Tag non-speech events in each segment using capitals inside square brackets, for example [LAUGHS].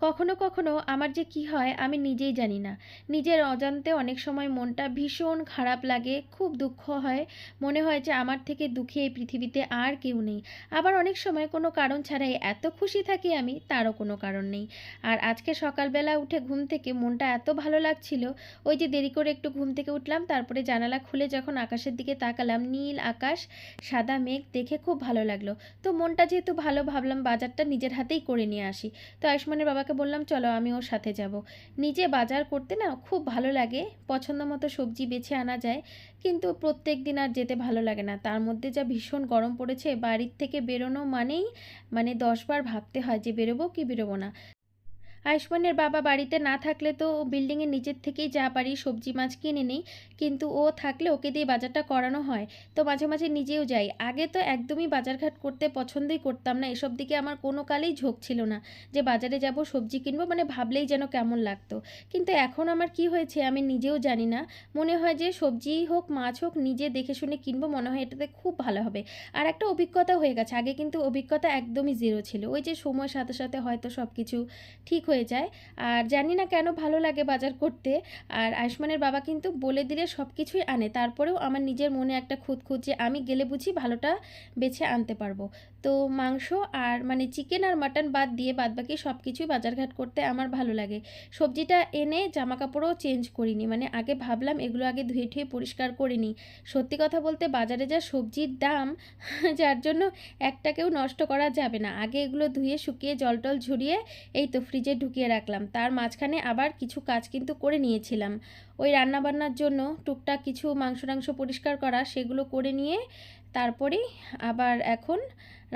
কখনো কখনো আমার যে কি হয় আমি নিজেই জানি না। নিজের অজান্তে অনেক সময় মনটা ভীষণ খারাপ লাগে, খুব দুঃখ হয়। মনে হয় যে আমার থেকে দুঃখী এই পৃথিবীতে আর কেউ নেই। আবার অনেক সময় কোনো কারণ ছাড়াই এত খুশি থাকি আমি, তারও কোনো কারণ নেই। আর আজকে সকালবেলা উঠে ঘুম থেকে মনটা এত ভালো লাগছিল, ওই যে দেরি করে একটু ঘুম থেকে উঠলাম, তারপরে জানালা খুলে যখন আকাশের দিকে তাকালাম, নীল আকাশ, সাদা মেঘ, দেখে খুব ভালো লাগল। তো মনটা যেহেতু ভালো, ভাবলাম বাজারটা নিজের হাতেই করে নিয়ে আসি। তো আয়ুষ্মানের বাবাকে বললাম, চলো আমি ওর সাথে যাব। নিজে বাজার করতে না খুব ভালো লাগে, পছন্দ মতো সবজি বেছে আনা যায়, কিন্তু প্রত্যেক দিন আর যেতে ভালো লাগে না। তার মধ্যে যা ভীষণ গরম পড়েছে, বাড়ির থেকে বেরোনো মানেই মানে দশবার ভাবতে হয় যে বেরোবো কি বেরোবো না। আয়ুষ্মানের বাবা বাড়িতে না থাকলে তো ও বিল্ডিংয়ের নিচের থেকেই যা পারি সবজি, মাছ কিনে নিই। কিন্তু ও থাকলে ওকে দিয়ে বাজারটা করানো হয়। তো মাঝে মাঝে নিজেও যাই। আগে তো একদমই বাজারঘাট করতে পছন্দই করতাম না। এসব দিকে আমার কোনো কালেই ঝোঁক ছিল না যে বাজারে যাব, সবজি কিনবো মানে ভাবলেই যেন কেমন লাগতো। কিন্তু এখন আমার কি হয়েছে আমি নিজেও জানি না। মনে হয় যে সবজিই হোক, মাছ হোক, নিজে দেখে শুনে কিনবো, মনে হয় এটাতে খুব ভালো হবে। আর একটা অভিজ্ঞতা হয়ে গেছে। আগে কিন্তু অভিজ্ঞতা একদমই জিরো ছিল। ওই যে সময়ের সাথে সাথে হয়তো সব কিছু ঠিক হয়ে যায়। আর জানি না কেন ভালো লাগে বাজার করতে। আর আয়ুষ্মানের বাবা কিন্তু বলে দিলে সব কিছুই আনে। তারপরেও আমার নিজের মনে একটা খুঁত খুঁত যে আমি গেলে বুঝি ভালোটা বেছে আনতে পারব। তো মাংস আর মানে চিকেন আর মাটন বাদ দিয়ে বাদ বাকি সব কিছুই বাজারঘাট করতে আমার ভালো লাগে। সবজিটা এনে জামা কাপড়ও চেঞ্জ করিনি। মানে আগে ভাবলাম এগুলো আগে ধুয়ে ঠুয়ে পরিষ্কার করিনি সত্যি কথা বলতে বাজারে যা সবজির দাম, [LAUGHS] যার জন্য একটাকেও নষ্ট করা যাবে না। আগে এগুলো ধুয়ে শুকিয়ে জল টল ঝরিয়ে এই তো ফ্রিজে ঢুকিয়ে রাখলাম। তার মাঝখানে আবার কিছু কাজ কিন্তু করে নিয়েছিলাম। ওই রান্নাবান্নার জন্য টুকটাক কিছু মাংস টাংস পরিষ্কার করা, সেগুলো করে নিয়ে তারপরেই আবার এখন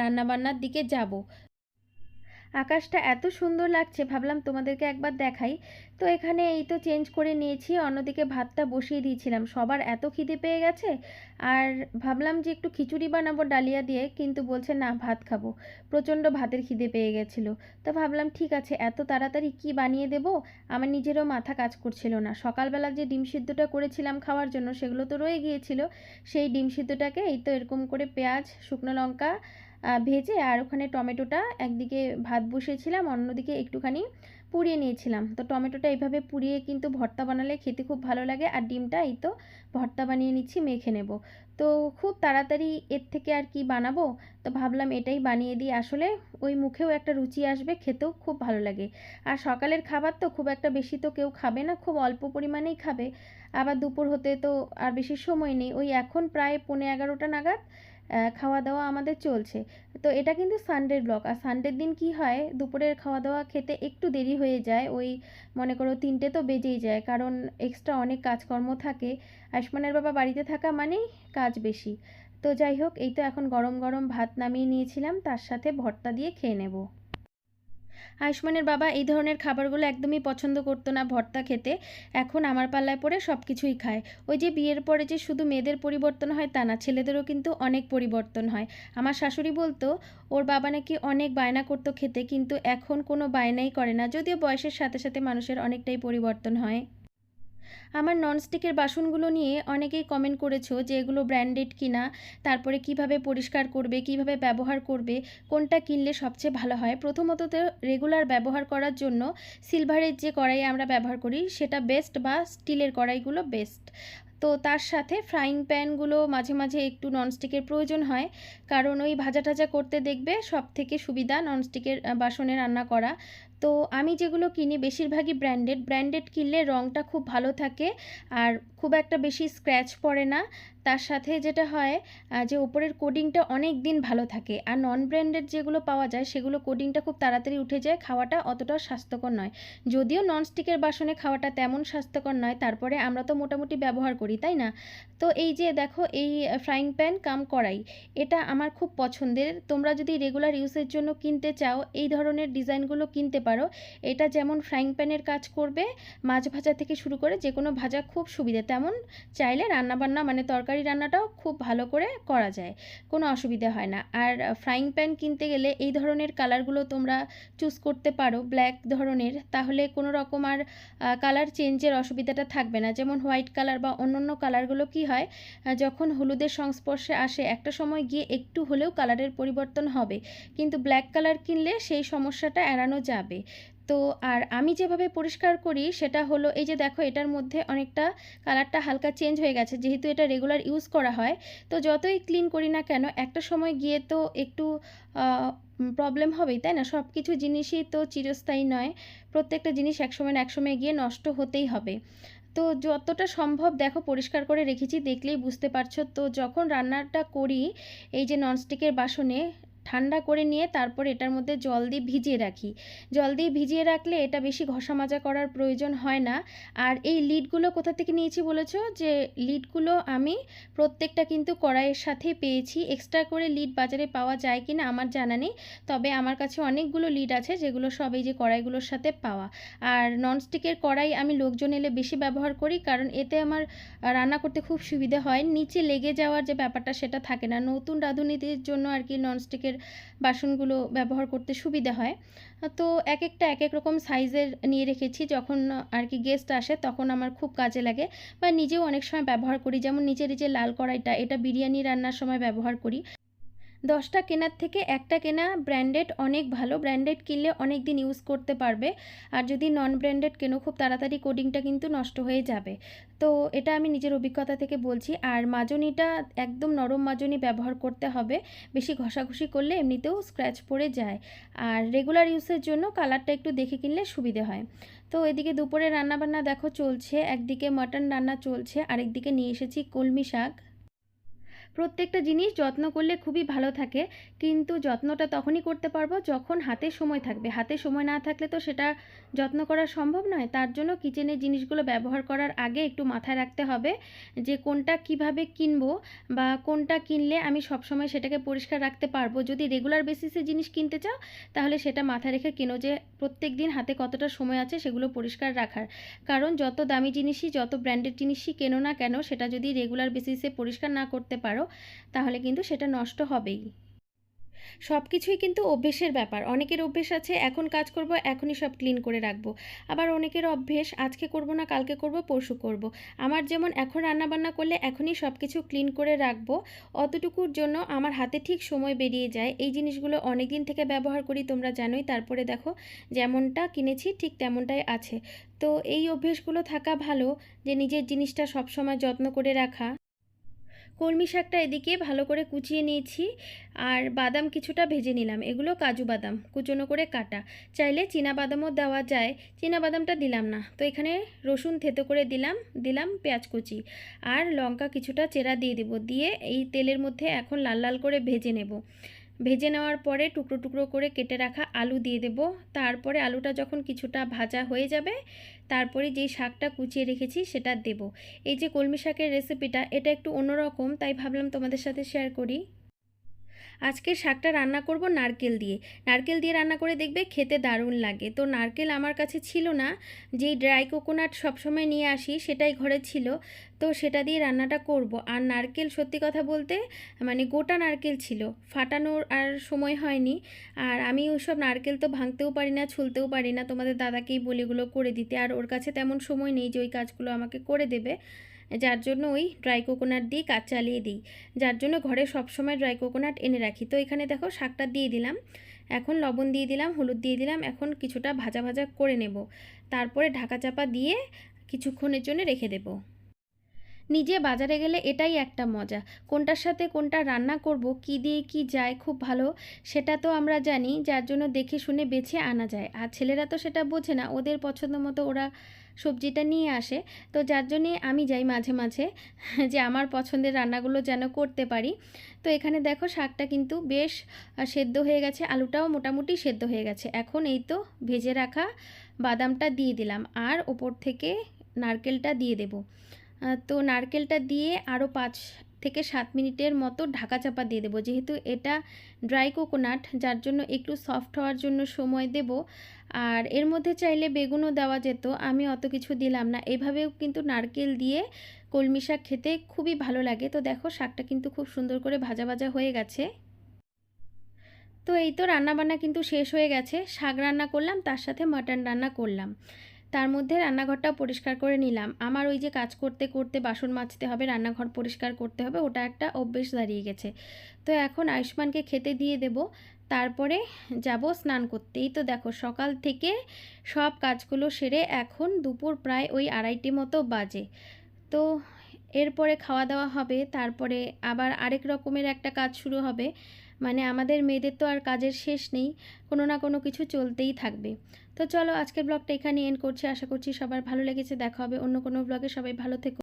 রান্নাবান্নার দিকে যাব। আকাশটা এত সুন্দর লাগছে, ভাবলাম তোমাদেরকে একবার দেখাই। তো এখানে এই তো চেঞ্জ করে নিয়েছি, অন্যদিকে ভাতটা বসিয়ে দিয়েছিলাম। সবার এত খিদে পেয়ে গেছে, আর ভাবলাম যে একটু খিচুড়ি বানাবো ডালিয়া দিয়ে, কিন্তু বলছে না, ভাত খাব। প্রচণ্ড ভাতের খিদে পেয়ে গেছিল। তো ভাবলাম, ঠিক আছে, এত তাড়াতাড়ি কি বানিয়ে দেব? আমার নিজেরও মাথা কাজ করছিল না। সকালবেলা যে ডিম সিদ্ধটা করেছিলাম খাওয়ার জন্য, সেগুলো তো রয়ে গিয়েছিল। সেই ডিম সিদ্ধটাকে এই তো এরকম করে পেঁয়াজ, শুকনো লঙ্কা ভেজে আর ওখানে টমেটোটা একদিকে ভাত বসিয়েছিলাম, অন্যদিকে একটুখানি পুড়িয়ে নিয়েছিলাম। তো টমেটোটা এইভাবে পুড়িয়ে কিন্তু ভর্তা বানালে খেতে খুব ভালো লাগে। আর ডিমটা এই তো ভর্তা বানিয়ে নিচ্ছি, মেখে নেব। তো খুব তাড়াতাড়ি এর থেকে আর কি বানাবো? তো ভাবলাম এটাই বানিয়ে দিই। আসলে ওই মুখেও একটা রুচি আসবে, খেতেও খুব ভালো লাগে। আর সকালের খাবার তো খুব একটা বেশি তো কেউ খাবে না, খুব অল্প পরিমাণেই খাবে। আবার দুপুর হতে তো আর বেশি সময় নেই। ওই এখন প্রায় পৌনে এগারোটা নাগাদ খাওয়া দাওয়া আমাদের চলছে। তো এটা কিন্তু সানডের ব্লগ আর সানডের দিন কি হয়? দুপুরের খাওয়া দাওয়া খেতে একটু দেরি হয়ে যায়। ওই মনে করো তিনটে তো বেজেই যায়। কারণ এক্সট্রা অনেক কাজকর্ম থাকে। আয়ুষ্মানের বাবা বাড়িতে থাকা মানেই কাজ বেশি। তো যাই হোক, এই তো এখন গরম গরম ভাত নামিয়ে নিয়েছিলাম। তার সাথে ভর্তা দিয়ে খেয়ে নেব। আয়ুষ্মানের বাবা এই ধরনের খাবারগুলো একদমই পছন্দ করতো না, ভর্তা খেতে। এখন আমার পাল্লায় পড়ে সব কিছুই খায়। ওই যে বিয়ের পরে যে শুধু মেয়েদের পরিবর্তন হয় তা না, ছেলেদেরও কিন্তু অনেক পরিবর্তন হয়। আমার শাশুড়ি বলতো, ওর বাবা নাকি অনেক বায়না করতো খেতে, কিন্তু এখন কোনো বায়নাই করে না। যদিও বয়সের সাথে সাথে মানুষের অনেকটাই পরিবর্তন হয়। আমার ননস্টিকের বাসনগুলো নিয়ে অনেকেই কমেন্ট করেছ যে এগুলো ব্র্যান্ডেড কিনা, তারপরে কীভাবে পরিষ্কার করবে, কীভাবে ব্যবহার করবে, কোনটা কিনলে সবচেয়ে ভালো হয়? প্রথমত তো রেগুলার ব্যবহার করার জন্য সিলভারের যে কড়াই আমরা ব্যবহার করি, সেটা বেস্ট বা স্টিলের কড়াইগুলো বেস্ট তো তার সাথে ফ্রাইং প্যানগুলো মাঝে মাঝে একটু ননস্টিকের প্রয়োজন হয়, কারণ ওই ভাজা টাজা করতে দেখবে সব থেকে সুবিধা ননস্টিকের বাসনে রান্না করা। তো আমি যেগুলো কিনি বেশিরভাগই ব্র্যান্ডেড ব্র্যান্ডেড কিনলে রঙটা খুব ভালো থাকে আর খুব একটা বেশি স্ক্র্যাচ পড়ে না। তার সাথে যেটা হয় যে ওপরের কোডিংটা অনেক দিন ভালো থাকে আর নন ব্র্যান্ডেড যেগুলো পাওয়া যায়, সেগুলো কোডিংটা খুব তাড়াতাড়ি উঠে যায়, খাওয়াটা অতটাও স্বাস্থ্যকর নয়। যদিও ননস্টিকের বাসনে খাওয়াটা তেমন স্বাস্থ্যকর নয়, তারপরে আমরা তো মোটামুটি ব্যবহার করি, তাই না? তো এই যে দেখো, এই ফ্রাইং প্যান কাম করাই এটা আমার খুব পছন্দের। তোমরা যদি রেগুলার ইউজের জন্য কিনতে চাও, এই ধরনের ডিজাইনগুলো কিনতে পারো। এটা যেমন ফ্রাইং প্যানের কাজ করবে, মাছ ভাজা থেকে শুরু করে যে কোনো ভাজা খুব সুবিধা। তেমন চাইলে রান্নাবান্না মানে তরকারি রান্নাটাও খুব ভালো করে করা যায়, কোনো অসুবিধা হয় না। আর ফ্রাইং প্যান কিনতে গেলে এই ধরনের কালারগুলো তোমরা চুজ করতে পারো ব্ল্যাক ধরনের। তাহলে কোনো রকম আর কালার চেঞ্জের অসুবিধাটা থাকবে না। যেমন হোয়াইট কালার বা অন্যান্য কালারগুলো কি হয় যখন হলুদের সংস্পর্শে আসে, একটা সময় গিয়ে একটু হলেও কালারের পরিবর্তন হবে। কিন্তু ব্ল্যাক কালার কিনলে সেই সমস্যাটা এড়ানো যাবে। তো আর আমি যেভাবে পরিষ্কার করি সেটা হলো, এই যে দেখো এটার মধ্যে অনেকটা কালারটা হালকা চেঞ্জ হয়ে গেছে, যেহেতু এটা রেগুলার ইউজ করা হয়। তো যতই ক্লিন করি না কেন, একটা সময় গিয়ে তো একটু প্রবলেম হবেই, তাই না? সব কিছু জিনিসই তো চিরস্থায়ী নয়। প্রত্যেকটা জিনিস একসময় না একসময় গিয়ে নষ্ট হতেই হবে। তো যতটা সম্ভব দেখো পরিষ্কার করে রেখেছি, দেখলেই বুঝতে পারছ। তো যখন রান্নাটা করি, এই যে ননস্টিকের বাসনে ঠান্ডা করে নিয়ে তারপর এটার মধ্যে জল দিয়ে ভিজিয়ে রাখি। জল দিয়ে ভিজিয়ে রাখলে এটা বেশি ঘষা মাজা করার প্রয়োজন হয় না। আর এই লিডগুলো কোথা থেকে নিয়েছি বলেছ? যে লিডগুলো আমি প্রত্যেকটা কিন্তু কড়াইয়ের সাথেই পেয়েছি। এক্সট্রা করে লিড বাজারে পাওয়া যায় কি না আমার জানা নেই। তবে আমার কাছে অনেকগুলো লিড আছে যেগুলো সব এই যে কড়াইগুলোর সাথে পাওয়া। আর ননস্টিকের কড়াই আমি লোকজন এলে বেশি ব্যবহার করি কারণ এতে আমার রান্না করতে খুব সুবিধা হয়। নিচে লেগে যাওয়ার যে ব্যাপারটা সেটা থাকে না। নতুন রাঁধুনিদের জন্য আর কি ননস্টিকের বাসনগুলো ব্যবহার করতে সুবিধা হয়। তো এক একটা এক এক রকম সাইজের নিয়ে রেখেছি। যখন আর কি গেস্ট আসে তখন আমার খুব কাজে লাগে বা নিজেও অনেক সময় ব্যবহার করি। যেমন নিচের এই লাল কড়াইটা, এটা বিরিয়ানি রান্নার সময় ব্যবহার করি। দশটা কেনার থেকে একটা কেনা ব্র্যান্ডেড অনেক ভালো। ব্র্যান্ডেড কিনলে অনেক দিন ইউজ করতে পারবে। আর যদি নন ব্র্যান্ডেড কেনো, খুব তাড়াতাড়ি কোডিংটা কিন্তু নষ্ট হয়ে যাবে। তো এটা আমি নিজের অভিজ্ঞতা থেকে বলছি। আর মাজনিটা একদম নরম মাজনি ব্যবহার করতে হবে। বেশি ঘষাঘষি করলে এমনিতেও স্ক্র্যাচ পড়ে যায়। আর রেগুলার ইউজের জন্য কালারটা একটু দেখে কিনলে সুবিধে হয়। তো এদিকে দুপুরে রান্নাবান্না দেখো চলছে। একদিকে মাটন রান্না চলছে। আরেকদিকে নিয়ে এসেছি কলমি শাক। প্রত্যেকটা জিনিস যত্ন করলে খুবই ভালো থাকে। কিন্তু যত্নটা তখনই করতে পারব যখন হাতে সময় থাকবে। হাতে সময় না থাকলে তো সেটা যত্ন করা সম্ভব নয়। তার জন্য কিচেনের জিনিসগুলো ব্যবহার করার আগে একটু মাথায় রাখতে হবে যে কোনটা কীভাবে কিনবো বা কোনটা কিনলে আমি সবসময় সেটাকে পরিষ্কার রাখতে পারব। যদি রেগুলার বেসিসে জিনিস কিনতে চাও, তাহলে সেটা মাথায় রেখে কেনো যে প্রত্যেক দিন হাতে কতটা সময় আছে সেগুলো পরিষ্কার রাখার। কারণ যত দামি জিনিসই, যত ব্র্যান্ডেড জিনিসই কেনো না কেন, সেটা যদি রেগুলার বেসিসে পরিষ্কার না করতে পারো তাহলে কিন্তু সেটা নষ্ট হবেই। সব কিছুই কিন্তু অভ্যেসের ব্যাপার। অনেকের অভ্যেস আছে, এখন কাজ করব, এখনই সব ক্লিন করে রাখব। আবার অনেকের অভ্যেস, আজকে করব না, কালকে করব, পরশু করব। আমার যেমন এখন রান্নাবান্না করলে এখনই সব কিছু ক্লিন করে রাখব, অতটুকুর জন্য আমার হাতে ঠিক সময় বেরিয়ে যায়। এই জিনিসগুলো অনেক দিন থেকে ব্যবহার করি, তোমরা জানোই। তারপরে দেখো, যেমনটা কিনেছি ঠিক তেমনটাই আছে। তো এই অভ্যেসগুলো থাকা ভালো, যে নিজের জিনিসটা সবসময় যত্ন করে রাখা। কলমি শাকটা এদিকে ভালো করে কুচিয়ে নিয়েছি আর বাদাম কিছুটা ভেজে নিলাম। এগুলো কাজু বাদাম, কুচনো করে কাটা। চাইলে চীনা বাদামও দেওয়া যায়। চীনা বাদামটা দিলাম না। তো এখানে রসুন থেতো করে দিলাম দিলাম পেঁয়াজ কুচি। আর লঙ্কা কিছুটা চেরা দিয়ে দেব। দিয়ে এই তেলের মধ্যে এখন লাল লাল করে ভেজে নেব। ভেজে নেওয়ার পরে টুকরো টুকরো করে কেটে রাখা আলু দিয়ে দেব। তারপরে আলুটা যখন কিছুটা ভাজা হয়ে যাবে, তারপরে যেই শাকটা কুচিয়ে রেখেছি সেটা দেব। এই যে কলমি শাকের রেসিপিটা এটা একটু অন্যরকম, তাই ভাবলাম তোমাদের সাথে শেয়ার করি। আজকে শাকটা রান্না করব নারকেল দিয়ে। নারকেল দিয়ে রান্না করে দেখবে খেতে দারুণ লাগে। তো নারকেল আমার কাছে ছিল না। যেই ড্রাই কোকোনাট সবসময় নিয়ে আসি সেটাই ঘরে ছিল। তো সেটা দিয়ে রান্নাটা করব। আর নারকেল সত্যি কথা বলতে মানে গোটা নারকেল ছিল। ফাটানোর আর সময় হয়নি। আর আমি ওইসব নারকেল তো ভাঙতেও পারি না, ছুলতেও পারি না। তোমাদের দাদাকেই বলি এগুলো করে দিতে। আর ওর কাছে তেমন সময় নেই যে ওই কাজগুলো আমাকে করে দেবে। যার জন্য ওই ড্রাই কোকোনাট দিয়ে কাজ চালিয়ে দিই। যার জন্য ঘরে সবসময় ড্রাই কোকোনাট এনে রাখি। তো এখানে দেখো শাকটা দিয়ে দিলাম। এখন লবণ দিয়ে দিলাম, হলুদ দিয়ে দিলাম, এখন কিছুটা ভাজা ভাজা করে নেব। তারপরে ঢাকা চাপা দিয়ে কিছুক্ষণের জন্য রেখে দেব। নিজে বাজারে গেলে এটাই একটা মজা। কোনটার সাথে কোনটা রান্না করব, কি দিয়ে কি যায় খুব ভালো, সেটা তো আমরা জানি, যার জন্য দেখে শুনে বেছে আনা যায়। আর ছেলেরা তো সেটা বোঝে না, ওদের পছন্দ মতো ওরা সবজিটা নিয়ে আসে। তো যার জন্যে আমি যাই মাঝে মাঝে, যে আমার পছন্দের রান্নাগুলো যেন করতে পারি। তো এখানে দেখো শাকটা কিন্তু বেশ সেদ্ধ হয়ে গেছে, আলুটাও মোটামুটি সেদ্ধ হয়ে গেছে। এখন এই তো ভেজে রাখা বাদামটা দিয়ে দিলাম, আর ওপর থেকে নারকেলটা দিয়ে দেব। তো নারকেলটা দিয়ে আরও পাঁচ থেকে সাত মিনিটের মতো ঢাকা চাপা দিয়ে দেবো। যেহেতু এটা ড্রাই কোকোনাট, যার জন্য একটু সফট হওয়ার জন্য সময় দেব। আর এর মধ্যে চাইলে বেগুনও দেওয়া যেত, আমি অত কিছু দিলাম না। এভাবেও কিন্তু নারকেল দিয়ে কলমি শাক খেতে খুবই ভালো লাগে। তো দেখো, শাকটা কিন্তু খুব সুন্দর করে ভাজা ভাজা হয়ে গেছে। তো এই তো রান্নাবান্না কিন্তু শেষ হয়ে গেছে। শাক রান্না করলাম, তার সাথে মাটন রান্না করলাম। তার মধ্যে রান্নাঘরটাও পরিষ্কার করে নিলাম। আমার ওই যে কাজ করতে করতে বাসন মাজতে হবে, রান্নাঘর পরিষ্কার করতে হবে, ওটা একটা অভ্যেস দাঁড়িয়ে গেছে। তো এখন আয়ুষ্মানকে খেতে দিয়ে দেব, তারপরে যাব স্নান করতে। এই তো দেখো, সকাল থেকে সব কাজগুলো সেরে এখন দুপুর প্রায় ওই আড়াইটি মতো বাজে। তো এরপরে খাওয়া দাওয়া হবে, তারপরে আবার আরেক রকমের একটা কাজ শুরু হবে। মানে আমাদের মেয়েদের তো আর কাজের শেষ নেই, কোনো না কোনো কিছু চলতেই থাকবে। তো চলো আজকের ব্লগটা এখানে এন্ড করছি, আশা করছি সবার ভালো লেগেছে, দেখা হবে অন্য কোনো ব্লগে সবাই ভালো থেকো।